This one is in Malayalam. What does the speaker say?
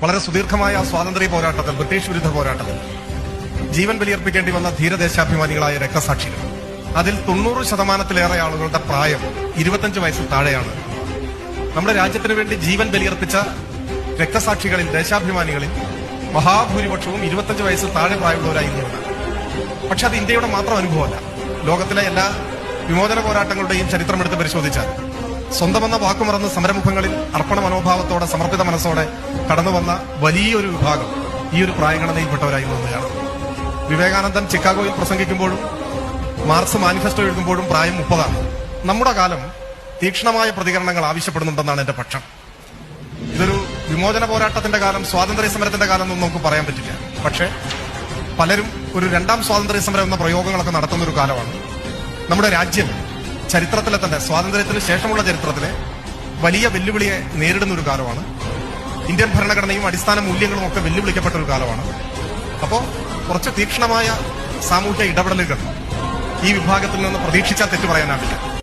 വളരെ സുദീർഘമായ സ്വാതന്ത്ര്യ പോരാട്ടത്തിൽ ബ്രിട്ടീഷ് വിരുദ്ധ പോരാട്ടത്തിൽ ജീവൻ ബലിയർപ്പിക്കേണ്ടി വന്ന ധീരദേശാഭിമാനികളായ രക്തസാക്ഷികൾ. അതിൽ തൊണ്ണൂറ് ശതമാനത്തിലേറെ ആളുകളുടെ പ്രായം ഇരുപത്തഞ്ച് വയസ്സിൽ താഴെയാണ്. നമ്മുടെ രാജ്യത്തിന് വേണ്ടി ജീവൻ ബലിയർപ്പിച്ച രക്തസാക്ഷികളിൽ ദേശാഭിമാനികളിൽ മഹാഭൂരിപക്ഷവും ഇരുപത്തഞ്ച് വയസ്സിൽ താഴെ പ്രായമുള്ളവരായിരുന്നവരാണ് പക്ഷെ അത് ഇന്ത്യയുടെ മാത്രം അനുഭവമല്ല. ലോകത്തിലെ എല്ലാ വിമോചന പോരാട്ടങ്ങളുടെയും ചരിത്രമെടുത്ത് പരിശോധിച്ചാൽ സ്വന്തമെന്ന വാക്കുമറന്ന് സമരമുഖങ്ങളിൽ അർപ്പണ മനോഭാവത്തോടെ സമർപ്പിത മനസ്സോടെ കടന്നു വന്ന വലിയൊരു വിഭാഗം ഈ ഒരു പ്രായഗണനയിൽപ്പെട്ടവരായി വന്നതാണ് വിവേകാനന്ദൻ ചിക്കാഗോയിൽ പ്രസംഗിക്കുമ്പോഴും മാർക്സ് മാനിഫെസ്റ്റോ എഴുതുമ്പോഴും പ്രായം മുപ്പതാണ്. നമ്മുടെ കാലം തീക്ഷണമായ പ്രതികരണങ്ങൾ ആവശ്യപ്പെടുന്നുണ്ടെന്നാണ് എന്റെ പക്ഷം. ഇതൊരു വിമോചന പോരാട്ടത്തിന്റെ കാലം സ്വാതന്ത്ര്യ സമരത്തിന്റെ കാലം എന്നൊന്നും നമുക്ക് പറയാൻ പറ്റില്ല. പക്ഷേ പലരും ഒരു രണ്ടാം സ്വാതന്ത്ര്യ സമരം എന്ന പ്രയോഗങ്ങളൊക്കെ നടത്തുന്ന ഒരു കാലമാണ്. നമ്മുടെ രാജ്യം ചരിത്രത്തിലെ തന്നെ സ്വാതന്ത്ര്യത്തിന് ശേഷമുള്ള ചരിത്രത്തിലെ വലിയ വെല്ലുവിളിയെ നേരിടുന്ന ഒരു കാലമാണ്. ഇന്ത്യൻ ഭരണഘടനയും അടിസ്ഥാന മൂല്യങ്ങളും ഒക്കെ വെല്ലുവിളിക്കപ്പെട്ട ഒരു കാലമാണ്. അപ്പോൾ കുറച്ച് തീക്ഷണമായ സാമൂഹ്യ ഇടപെടലുകൾ ഈ വിഭാഗത്തിൽ നിന്ന് പ്രതീക്ഷിച്ചാൽ തെറ്റു പറയാനാവില്ല.